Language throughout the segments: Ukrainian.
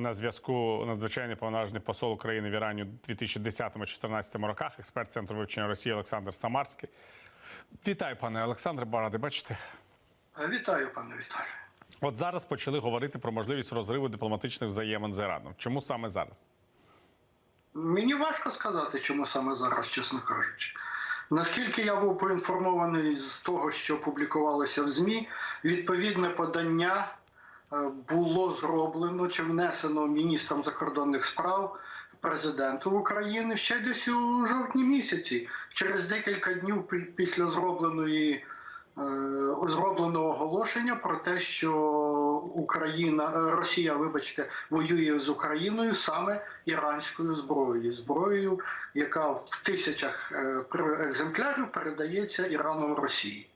На зв'язку надзвичайний повноважений посол України в Ірані у 2010-2014 роках, експерт центру вивчення Росії Олександр Самарський. Вітаю, пане Олександре, Баради, бачите. Вітаю, пане Віталію. От зараз почали говорити про можливість розриву дипломатичних взаємин з Іраном. Чому саме зараз? Мені важко сказати, чому саме зараз, чесно кажучи. Наскільки я був поінформований з того, що публікувалося в ЗМІ, відповідне подання було зроблено чи внесено міністром закордонних справ президенту України ще десь у жовтні місяці, через декілька днів пі- після зробленої. е, Зробленого оголошення про те, що Україна, е, Росія, вибачте, воює з Україною саме іранською зброєю, зброєю, яка в тисячах е, екземплярів передається Іраном Росії.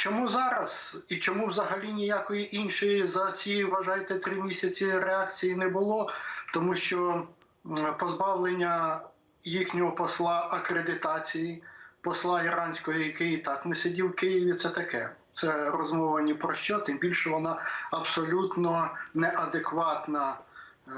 Чому зараз і чому взагалі ніякої іншої за ці, вважайте, три місяці реакції не було? Тому що позбавлення їхнього посла акредитації, посла іранського, який і так не сидів в Києві, це таке. Це розмова ні про що, тим більше вона абсолютно неадекватна е,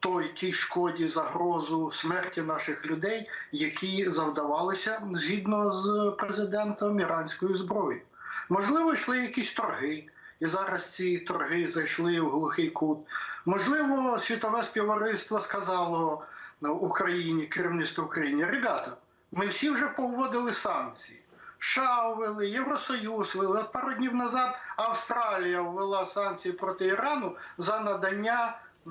той тій шкоді, загрозу смерті наших людей, які завдавалися згідно з президентом іранською зброєю. Можливо, йшли якісь торги, і зараз ці торги зайшли в глухий кут. Можливо, світове співтовариство сказало Україні, керівництву України, ребята, ми всі вже повводили санкції. США ввели, Євросоюз ввели. От пару днів назад Австралія ввела санкції проти Ірану за надання е,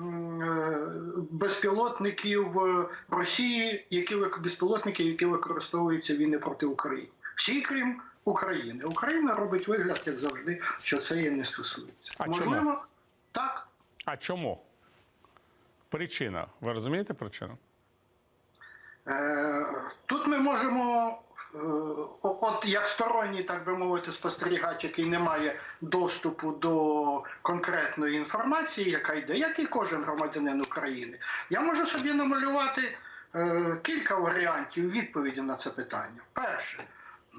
безпілотників е, Росії, які безпілотники, які використовуються війни проти України. Всі, крім України. Україна робить вигляд, як завжди, що це її не стосується. А Можливо, чому? так. А чому? Причина. Ви розумієте причину? Е, Тут ми можемо, е, от як сторонній, так би мовити, спостерігач, який не має доступу до конкретної інформації, яка йде, як і кожен громадянин України, я можу собі намалювати е, кілька варіантів відповіді на це питання. Перше,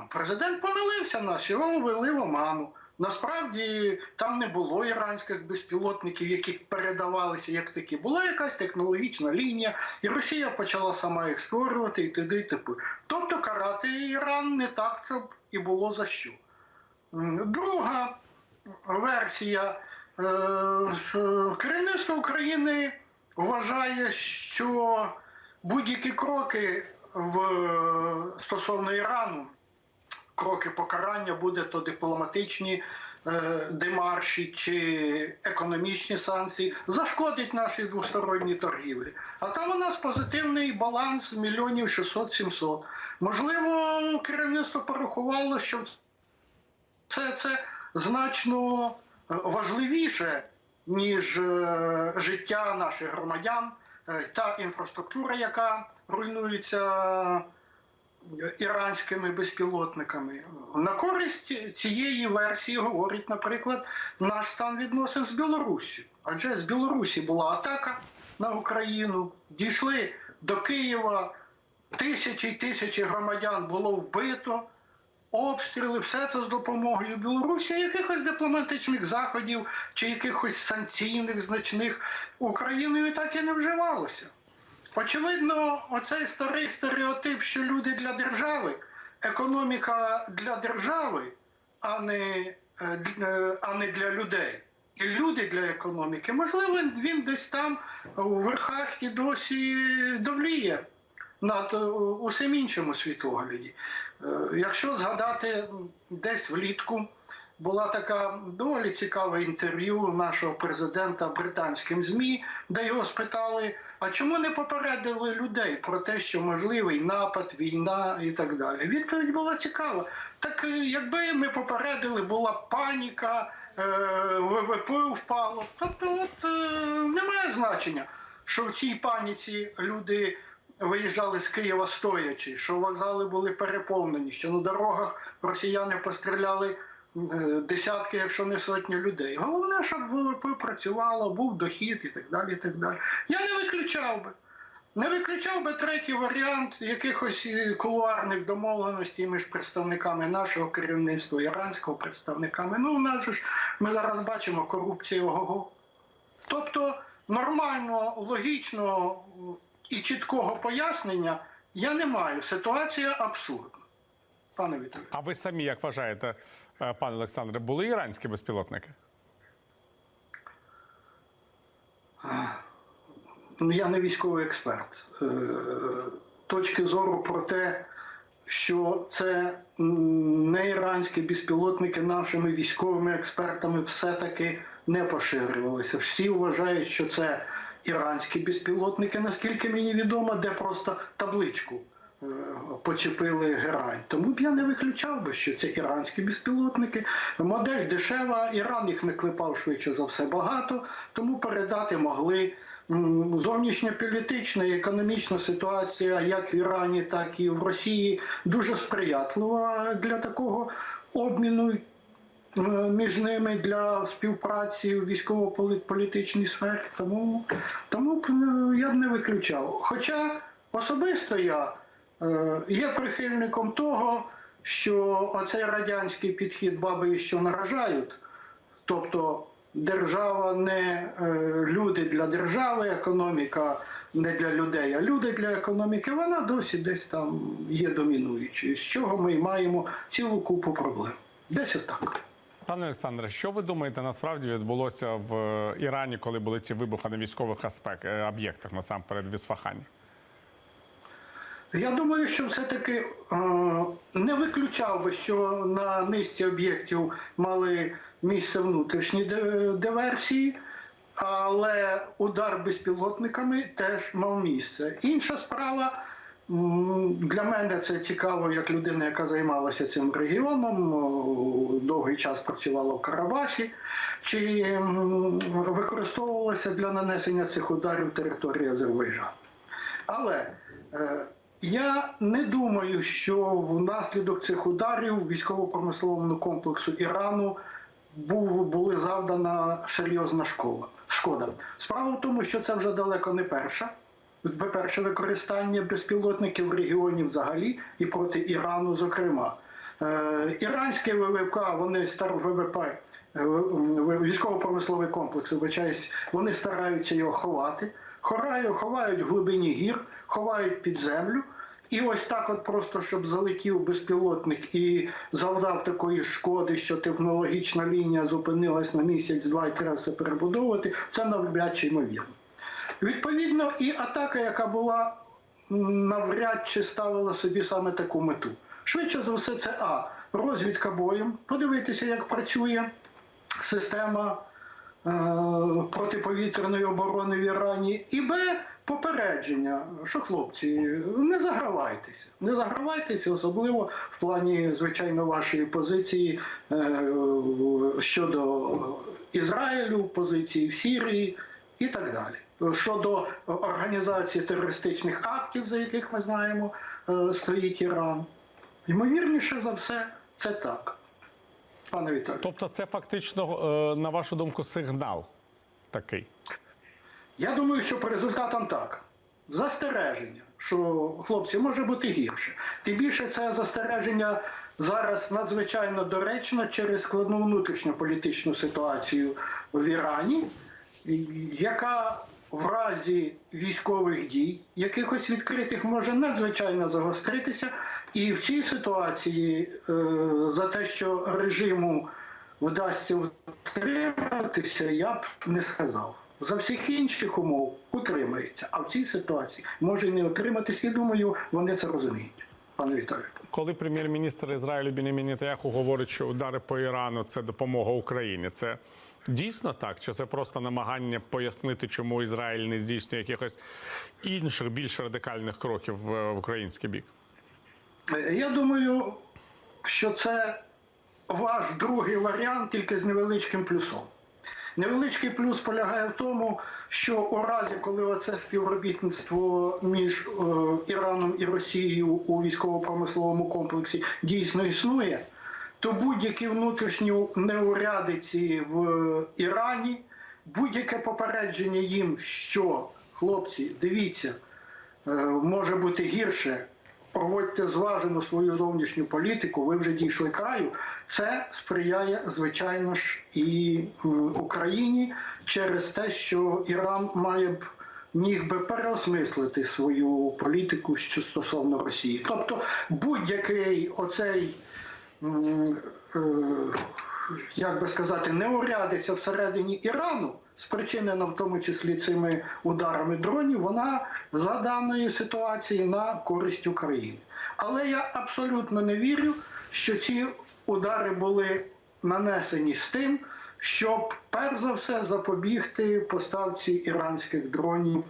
президент помилився нас, його ввели в оману. Насправді там не було іранських безпілотників, які передавалися як такі. Була якась технологічна лінія, і Росія почала сама їх створювати і т.д. і т.п. Тобто карати Іран не так, щоб і було за що. Друга версія. Е, е, Керівництво України вважає, що будь-які кроки в, стосовно Ірану кроки покарання, буде то дипломатичні е, демарші чи економічні санкції, зашкодить нашій двосторонній торгівлі. А там у нас позитивний баланс мільйонів 600-700. Можливо, керівництво порахувало, що це, це значно е, важливіше, ніж е, життя наших громадян, е, та інфраструктура, яка руйнується іранськими безпілотниками. На користь цієї версії говорить, наприклад, наш стан відносин з Білоруссю. Адже з Білорусі була атака на Україну, дійшли до Києва, тисячі й тисячі громадян було вбито. Обстріли, все це з допомогою Білорусі, якихось дипломатичних заходів чи якихось санкційних значних Україною так і не вживалося. Очевидно, оцей старий стереотип, що люди для держави, економіка для держави, а не, е, е, а не для людей. І люди для економіки, можливо, він десь там у верхах і досі давліє над е, усім іншому світогляді. Якщо згадати десь влітку була така доволі цікаве інтерв'ю нашого президента британським ЗМІ, де його спитали, а чому не попередили людей про те, що можливий напад, війна і так далі. Відповідь була цікава. Так е, якби ми попередили, була паніка, е, ВВП впало. Тобто, от е, немає значення, що в цій паніці люди виїжджали з Києва стоячи, що вокзали були переповнені, що на дорогах росіяни постріляли десятки, якщо не сотні людей. Головне, щоб ВВП працювало, був дохід і так далі. І так далі. Я не виключав би. Не виключав би третій варіант якихось е, кулуарних домовленостей між представниками нашого керівництва, іранського представниками. Ну, у нас ж ми зараз бачимо корупцію ого. Тобто нормального, логічного і чіткого пояснення я не маю. Ситуація абсурдна. Пане Віталію. А ви самі як вважаєте, е, пане Олександре, були іранські безпілотники? Ну, я не військовий експерт. Е, Точки зору про те, що це не іранські безпілотники нашими військовими експертами все-таки не поширювалися. Всі вважають, що це іранські безпілотники, наскільки мені відомо, де просто табличку е, почепили герань. Тому б я не виключав би, що це іранські безпілотники. Модель дешева, Іран їх не клепав швидше за все багато, тому передати могли. М, Зовнішньополітична і економічна ситуація як в Ірані, так і в Росії дуже сприятлива для такого обміну е, між ними для співпраці в військово-політичній сфері. Тому, тому е, я б не виключав. Хоча особисто я е, є прихильником того, що оцей радянський підхід баби що наражають, тобто держава не е, люди для держави, економіка не для людей, а люди для економіки, вона досі десь там є домінуючою, з чого ми маємо цілу купу проблем. Десь отак. Пане Олександре, що ви думаєте, насправді відбулося в е, Ірані, коли були ці вибухи на військових аспект, е, об'єктах, насамперед в Ісфахані? Я думаю, що все-таки е, не виключав би, що на низці об'єктів мали місце внутрішні диверсії, але удар безпілотниками теж мав місце. Інша справа. Для мене це цікаво, як людина, яка займалася цим регіоном, довгий час працювала в Карабасі, чи використовувалася для нанесення цих ударів території Азербайджану. Але е, я не думаю, що внаслідок цих ударів військово-промисловому комплексу Ірану був, були завдана серйозна школа, шкода. Справа в тому, що це вже далеко не перша. Перше використання безпілотників в регіоні взагалі і проти Ірану, зокрема. Е, іранське ВВК, вони стар ВВП, е, військово-промисловий комплекс, вибачаюсь, вони стараються його ховати. Ховають в глибині гір, ховають під землю. І ось так, от просто щоб залетів безпілотник і завдав такої шкоди, що технологічна лінія зупинилась на місяць-два і треба перебудовувати, це навряд чи ймовірно. Відповідно, і атака, яка була навряд чи ставила собі саме таку мету. Швидше за все, це А. Розвідка боєм, подивитися, як працює система е, протиповітряної оборони в Ірані, і Б. Попередження, що хлопці, не загравайтеся, не загравайтеся, особливо в плані, звичайно, вашої позиції е, щодо Ізраїлю, позиції в Сірії і так далі. Щодо організації терористичних актів, за яких ми знаємо, е, стоїть Іран. Ймовірніше за все, це так. Пане Віталію. Тобто, це фактично, е, на вашу думку, сигнал такий. Я думаю, що по результатам так. Застереження, що хлопці може бути гірше. Тим більше це застереження зараз надзвичайно доречно через складну внутрішньополітичну ситуацію в Ірані, яка в разі військових дій, якихось відкритих, може надзвичайно загостритися. І в цій ситуації е, за те, що режиму вдасться утриматися, я б не сказав. За всіх інших умов утримається, а в цій ситуації може не утриматись. І думаю, вони це розуміють, пане Віталію. Коли прем'єр-міністр Ізраїлю Нетаньяху говорить, що удари по Ірану це допомога Україні, це дійсно так? Чи це просто намагання пояснити, чому Ізраїль не здійснює якихось інших більш радикальних кроків в український бік? Я думаю, що це ваш другий варіант, тільки з невеличким плюсом. Невеличкий плюс полягає в тому, що у разі, коли оце співробітництво між е, Іраном і Росією у військово-промисловому комплексі дійсно існує, то будь-які внутрішні неурядиці в Ірані, будь-яке попередження їм, що хлопці, дивіться, е, може бути гірше. Проводьте зважено свою зовнішню політику, ви вже дійшли краю. Це сприяє, звичайно ж, і Україні, через те, що Іран має б міг би переосмислити свою політику що стосовно Росії. Тобто будь-який оцей. е, як би сказати, неурядиця всередині Ірану, спричинена в тому числі цими ударами дронів, вона за даної ситуації на користь України. Але я абсолютно не вірю, що ці удари були нанесені з тим, щоб перш за все запобігти поставці іранських дронів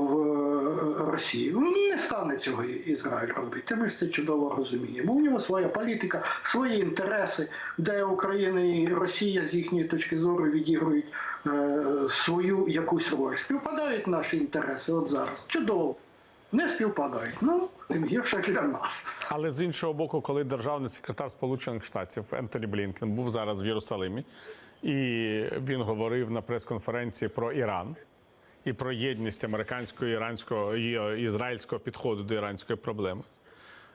в Росію. Не стане цього Ізраїль робити. Ми ж це чудово розуміємо. У нього своя політика, свої інтереси, де Україна і Росія з їхньої точки зору відіграють е, свою якусь роль. Співпадають наші інтереси от зараз. Чудово. Не співпадають. Ну, тим гірше для нас. Але з іншого боку, коли державний секретар Сполучених Штатів Ентоні Блінкен був зараз в Єрусалимі, і він говорив на прес-конференції про Іран і про єдність американського, іранського і ізраїльського підходу до іранської проблеми.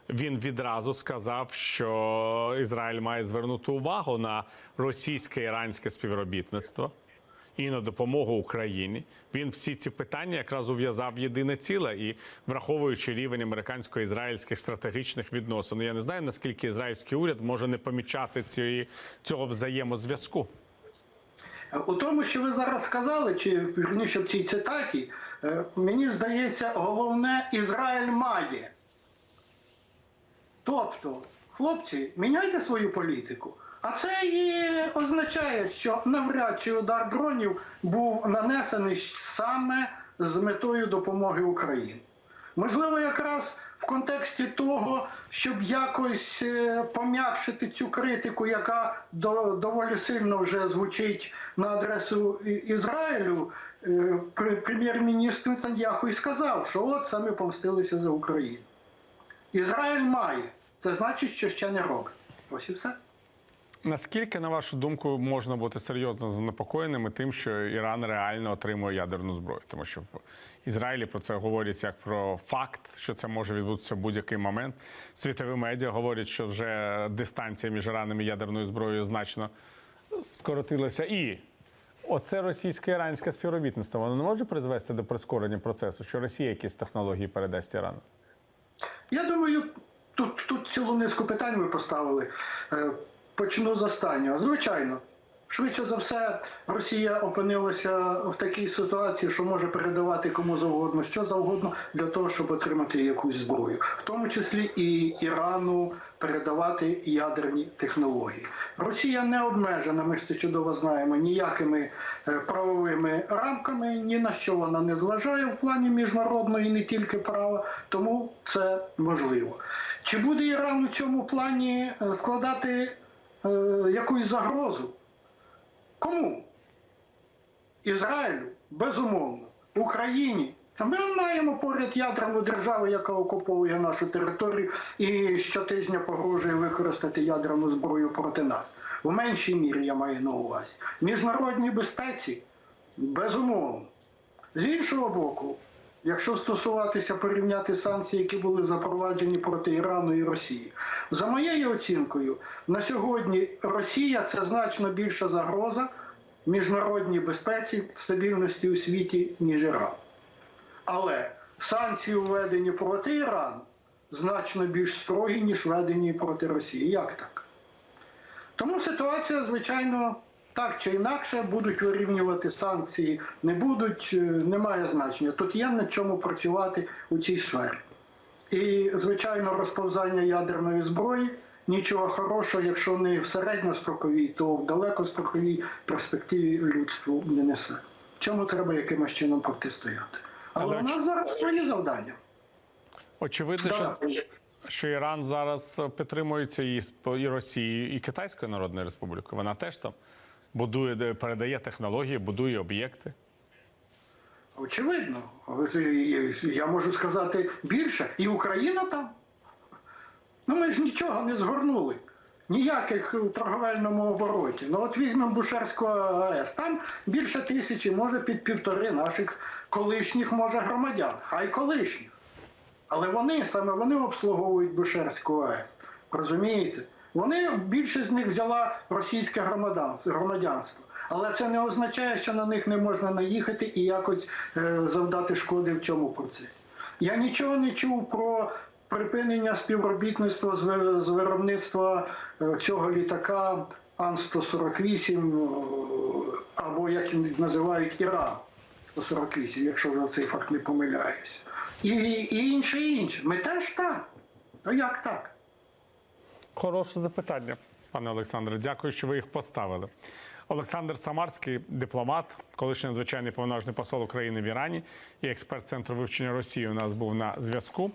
Він відразу сказав, що Ізраїль має звернути увагу на російське іранське співробітництво і на допомогу Україні. Він всі ці питання якраз ув'язав єдине ціле і враховуючи рівень американсько-ізраїльських стратегічних відносин. Я не знаю наскільки ізраїльський уряд може не помічати цієї цього взаємозв'язку. У тому, що ви зараз сказали, чи вірніше в цій цитаті, е, мені здається, головне Ізраїль має. Тобто, хлопці, міняйте свою політику. А це і означає, що навряд чи удар дронів був нанесений саме з метою допомоги Україні. Можливо, якраз в контексті того, щоб якось е, пом'якшити цю критику, яка до- доволі сильно вже звучить на адресу Ізраїлю, е, прем'єр-міністр Нетаньяху і сказав, що от саме помстилися за Україну. Ізраїль має. Це значить, що ще не робить. Ось і все. Наскільки, на вашу думку, можна бути серйозно занепокоєними тим, що Іран реально отримує ядерну зброю? Тому що в Ізраїлі про це говорять як про факт, що це може відбутися в будь-який момент. Світові медіа говорять, що вже дистанція між Іраном і ядерною зброєю значно скоротилася. І оце російсько-іранське співробітництво воно не може призвести до прискорення процесу, що Росія якісь технології передасть Ірану? Я думаю, тут, тут цілу низку питань ви поставили. Почну з останнього. Звичайно, швидше за все, Росія опинилася в такій ситуації, що може передавати кому завгодно, що завгодно, для того, щоб отримати якусь зброю, в тому числі і Ірану передавати ядерні технології. Росія не обмежена, ми ж це чудово знаємо, ніякими е, правовими рамками, ні на що вона не зважає в плані міжнародного і не тільки права, тому це можливо. Чи буде Іран у цьому плані е, складати е, якусь загрозу? Кому? Ізраїлю, безумовно, Україні. Ми маємо поряд ядерну державу, яка окуповує нашу територію і щотижня погрожує використати ядерну зброю проти нас. В меншій мірі я маю на увазі. Міжнародній безпеці безумовно. З іншого боку, якщо стосуватися порівняти санкції, які були запроваджені проти Ірану і Росії, за моєю оцінкою, на сьогодні Росія це значно більша загроза міжнародній безпеці, стабільності у світі, ніж Іран. Але санкції, введені проти Ірану, значно більш строгі, ніж введені проти Росії. Як так? Тому ситуація, звичайно, так чи інакше будуть вирівнювати санкції, не будуть, е, немає значення. Тут є над чому працювати у цій сфері. І, звичайно, розповзання ядерної зброї нічого хорошого, якщо не в середньостроковій, то в далекостроковій перспективі людству не несе. Чому треба якимось чином протистояти? Але Але у нас зараз свої завдання. Очевидно, що що Іран зараз підтримується і, і Росією, і Китайською Народною Республікою. Вона теж там будує, передає технології, будує об'єкти. Очевидно, я можу сказати більше. І Україна там. Ну ми ж нічого не згорнули. Ніяких у торговельному обороті. Ну от візьмемо Бушерську АЕС. Там більше тисячі, може під півтори наших колишніх, може, громадян. Хай колишніх. Але вони саме вони обслуговують Бушерську АЕС. Розумієте? Вони більше з них взяла російське громадянство. Але це не означає, що на них не можна наїхати і якось е, завдати шкоди в цьому процесі. Я нічого не чув про припинення співробітництва з, виробництва е, цього літака Ан-148, е, або як називають Іран 148, якщо я в цей факт не помиляюся. І, і інше, інше. Ми теж так. Ну як так? Хороше запитання, пане Олександре. Дякую, що ви їх поставили. Олександр Самарський, дипломат, колишній надзвичайний повноважний посол України в Ірані і експерт центру вивчення Росії. У нас був на зв'язку.